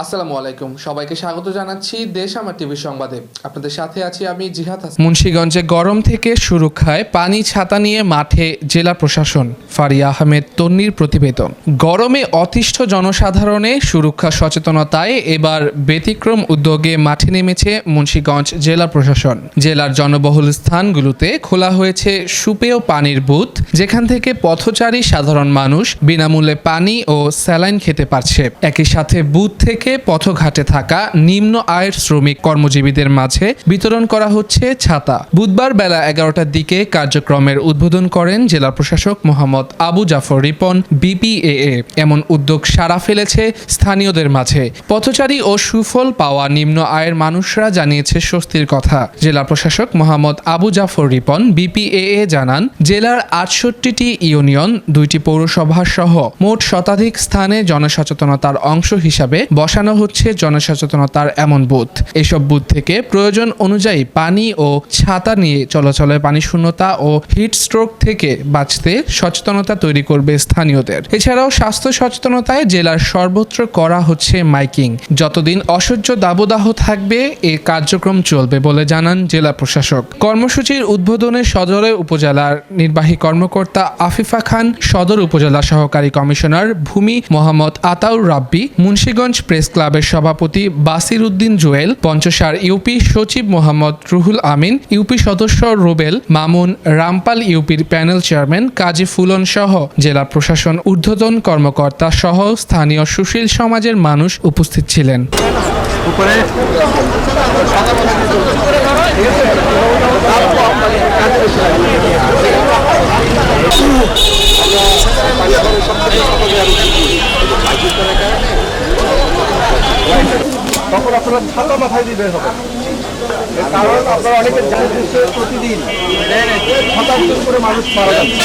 আসসালামু আলাইকুম। সবাইকে স্বাগত জানাচ্ছি দেশ আমার টিভি সংবাদে। আপনাদের সাথে আছি আমি জিহাদ মুন্সীগঞ্জে গরম থেকে সুরক্ষায় পানি ছাতা নিয়ে মাঠে জেলা প্রশাসন। ফারিয়া আহমেদ তন্নির প্রতিবেদন। গরমে অতিষ্ঠ জনসাধারণে সুরক্ষা, সচেতনতায় এবার ব্যতিক্রম উদ্যোগে মাঠে নেমেছে মুন্সীগঞ্জ জেলা প্রশাসন। জেলার জনবহুল স্থানগুলোতে খোলা হয়েছে সুপেয় পানির বুথ, যেখান থেকে পথচারী সাধারণ মানুষ বিনামূল্যে পানি ও স্যালাইন খেতে পারছে। একই সাথে বুথ থেকে পথঘাটে থাকা নিম্ন আয়ের শ্রমিক কর্মজীবীদের মাঝে বিতরণ করা হচ্ছে ছাতা। বুধবার বেলা এগারোটার দিকে কার্যক্রমের উদ্বোধন করেন জেলা প্রশাসক মোহাম্মদ আবু জাফর রিপন, বিপিএএ, এমন উদ্যোগ সাড়া ফেলেছে স্থানীয়দের মাঝে। পথচারী ও সুফল পাওয়া নিম্ন আয়ের মানুষরা জানিয়েছে স্বস্তির কথা। জেলা প্রশাসক মোহাম্মদ আবু জাফর রিপন, বিপিএএ, জানান, জেলার আটষট্টিটি ইউনিয়ন, দুইটি পৌরসভা সহ মোট শতাধিক স্থানে জনসচেতনতার অংশ হিসাবে বসানো হচ্ছে জনসচেতনতার এমন বুথ। এসব বুথ থেকে প্রয়োজন অনুযায়ী পানি ও ছাতা নিয়ে চলাচলে পানি শূন্যতা ও হিট স্ট্রোক থেকে বাঁচতে সচেতনতা তৈরি করবে স্থানীয়দের। এছাড়াও স্বাস্থ্য সচেতনতায় জেলার সর্বত্র করা হচ্ছে মাইকিং। যতদিন অসহ্য দাবদাহ থাকবে, এ কার্যক্রম চলবে বলে জানান জেলা প্রশাসক। কর্মসূচির উদ্বোধনে সদরে উপজেলার নির্বাহী কর্মকর্তা আফিফা খান, সদর উপজেলা সহকারী কমিশনার ভূমি মোহাম্মদ আতাউর রাব্বি, মুন্সীগঞ্জ প্রেস ক্লাবের সভাপতি বাসির উদ্দিন জুয়েল, পঞ্চসার ইউপি সচিব মোহাম্মদ রুহুল আমিন, ইউপি সদস্য রুবেল, মামুন রামপাল ইউপির প্যানেল চেয়ারম্যান কাজী ফুলন সহ জেলা প্রশাসন, ঊর্ধ্বতন কর্মকর্তা সহ স্থানীয় সুশীল সমাজের মানুষ উপস্থিত ছিলেন। তখন আপনারা ছাতা মাথায় দিয়ে বের হবেন কারণ আপনারা অনেকে জানেন প্রতিদিন শতাংশ করে মানুষ মারা যাচ্ছে।